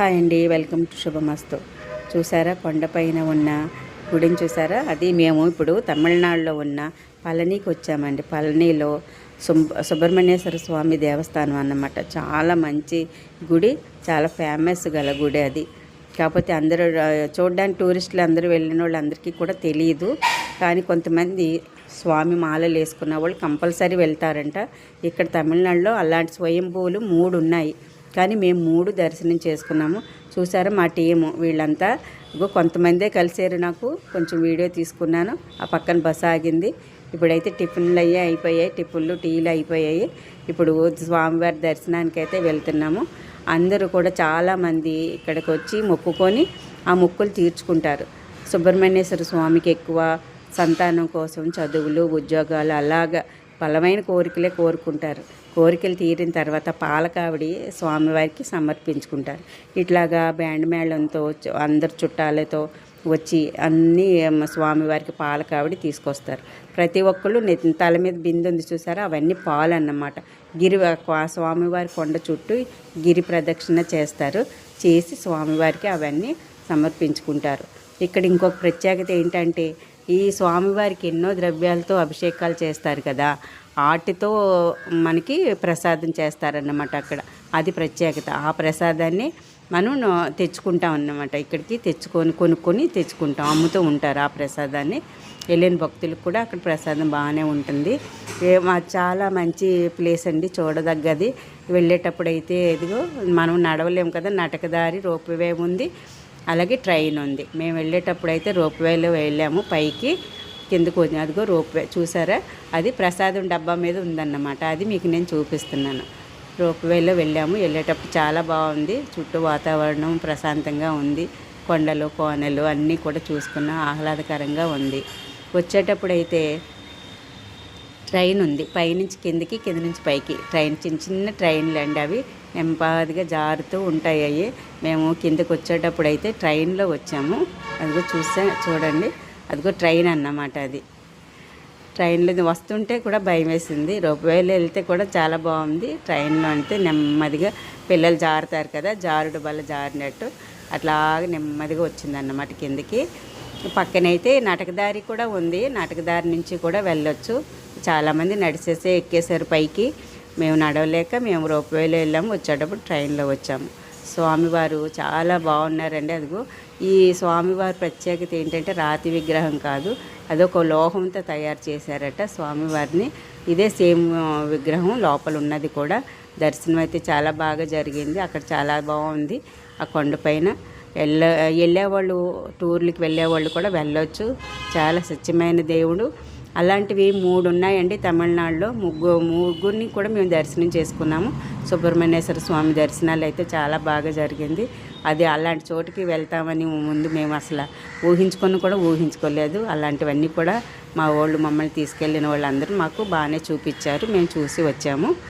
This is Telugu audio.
హాయ్ అండి. వెల్కమ్ టు శుభమస్తు. చూసారా? కొండపైన ఉన్న గుడిని చూసారా? అది మేము ఇప్పుడు తమిళనాడులో ఉన్న పళనికి వచ్చామండి. పళనిలో సుబ్రహ్మణ్యేశ్వర స్వామి దేవస్థానం అన్నమాట. చాలా మంచి గుడి చాలా ఫేమస్ గల గుడి అది. కాకపోతే అందరూ చూడడానికి టూరిస్టులు అందరూ వెళ్ళిన వాళ్ళందరికీ కూడా తెలియదు కానీ కొంతమంది స్వామి మాలలు వేసుకున్న వాళ్ళు కంపల్సరీ వెళ్తారంట. ఇక్కడ తమిళనాడులో అలాంటి స్వయంభూలు మూడు ఉన్నాయి కానీ మేము మూడు దర్శనం చేసుకున్నాము. చూసారా మా టీము వీళ్ళంతా. ఇగో కొంతమందే కలిసారు నాకు. కొంచెం వీడియో తీసుకున్నాను. ఆ పక్కన బస్సు ఆగింది. ఇప్పుడైతే టిఫిన్లు అయ్యి అయిపోయాయి. టిఫిన్లు టీలు అయిపోయాయి. ఇప్పుడు స్వామివారి దర్శనానికి అయితే వెళ్తున్నాము. అందరూ కూడా చాలామంది ఇక్కడికి వచ్చి మొక్కుకొని ఆ మొక్కులు తీర్చుకుంటారు. సుబ్రహ్మణ్యేశ్వర స్వామికి ఎక్కువ సంతానం కోసం చదువులు ఉద్యోగాలు అలాగా బలమైన కోరికలే కోరుకుంటారు. కోరికలు తీరిన తర్వాత పాలకావిడి స్వామివారికి సమర్పించుకుంటారు. ఇట్లాగా బ్యాండ్ మేళంతో అందరు చుట్టాలతో వచ్చి అన్నీ స్వామివారికి పాలకావిడి తీసుకొస్తారు. ప్రతి ఒక్కళ్ళు తల మీద బిందె ఉంది చూసారా? అవన్నీ పాలు అన్నమాట గిరి స్వామివారి కొండ చుట్టూ గిరి ప్రదక్షిణ చేస్తారు. చేసి స్వామివారికి అవన్నీ సమర్పించుకుంటారు. ఇక్కడ ఇంకొక ప్రత్యేకత ఏంటంటే ఈ స్వామివారికి ఎన్నో ద్రవ్యాలతో అభిషేకాలు చేస్తారు కదా. వాటితో మనకి ప్రసాదం చేస్తారన్నమాట అక్కడ. అది ప్రత్యేకత. ఆ ప్రసాదాన్ని మనం తెచ్చుకుంటాం అన్నమాట. ఇక్కడికి తెచ్చుకొని కొనుక్కొని తెచ్చుకుంటాం. అమ్ముతూ ఉంటారు ఆ ప్రసాదాన్ని. వెళ్ళిన భక్తులకు కూడా అక్కడ ప్రసాదం బాగానే ఉంటుంది. చాలా మంచి ప్లేస్ అండి. చూడదగ్గది. వెళ్ళేటప్పుడు అయితే ఇదిగో మనం నడవలేము కదా. నటకదారి రోప్వే ఉంది. అలాగే ట్రైన్ ఉంది. మేము వెళ్ళేటప్పుడు అయితే రోప్వేలో వెళ్ళాము. పైకి కిందకు వచ్చింది అదిగో రోప్వే. చూసారా? అది ప్రసాదం డబ్బా మీద ఉందన్నమాట. అది మీకు నేను చూపిస్తున్నాను. రోప్వేలో వెళ్ళాము. వెళ్ళేటప్పుడు చాలా బాగుంది. చుట్టూ వాతావరణం ప్రశాంతంగా ఉంది. కొండలు కోనలు అన్నీ కూడా చూసుకున్నాం ఆహ్లాదకరంగా ఉంది. వచ్చేటప్పుడు అయితే ట్రైన్ ఉంది. పైనుంచి కిందికి కింద నుంచి పైకి. ట్రైన్ చిన్న చిన్న ట్రైన్లు అండి అవి. నెమ్మదిగా జారుతూ ఉంటాయి అవి. మేము కిందకి వచ్చేటప్పుడు అయితే ట్రైన్లో వచ్చాము. అదిగో చూసా చూడండి. అదిగో ట్రైన్ అన్నమాట అది. ట్రైన్లో వస్తుంటే కూడా భయం వేసింది. రూపాయలు వెళ్తే కూడా చాలా బాగుంది. ట్రైన్లో అంటే నెమ్మదిగా పిల్లలు జారుతారు కదా జారుడు వల్ల జారినట్టు. అట్లాగా నెమ్మదిగా వచ్చిందన్నమాట కిందకి. పక్కనైతే నటకదారి కూడా ఉంది. నటకదారి నుంచి కూడా వెళ్ళొచ్చు. చాలామంది నడిచేసే ఎక్కేశారు పైకి. మేము నడవలేక మేము రోప్వేలో వెళ్ళాము. వచ్చేటప్పుడు ట్రైన్లో వచ్చాము. స్వామివారు చాలా బాగున్నారండి. అదిగో ఈ స్వామివారి ప్రత్యేకత ఏంటంటే రాతి విగ్రహం కాదు. అదొక లోహంతో తయారు చేశారట స్వామివారిని. ఇదే సేమ్ విగ్రహం లోపల ఉన్నది కూడా. దర్శనం అయితే చాలా బాగా జరిగింది. అక్కడ చాలా బాగుంది. ఆ కొండపైన వెళ్ళ వెళ్ళేవాళ్ళు టూర్లకి వెళ్ళేవాళ్ళు కూడా వెళ్ళొచ్చు. చాలా స్వచ్ఛమైన దేవుడు. అలాంటివి మూడు ఉన్నాయండి తమిళనాడులో. ముగ్గు ముగ్గురిని కూడా మేము దర్శనం చేసుకున్నాము. సుబ్రహ్మణ్యేశ్వర స్వామి దర్శనాలు అయితే చాలా బాగా జరిగింది. అది అలాంటి చోటుకి వెళ్తామని ముందు మేము అసలు ఊహించుకొని కూడా ఊహించుకోలేదు. అలాంటివన్నీ కూడా మా వాళ్ళు మమ్మల్ని తీసుకెళ్ళిన వాళ్ళందరూ మాకు బాగానే చూపించారు. మేము చూసి వచ్చాము.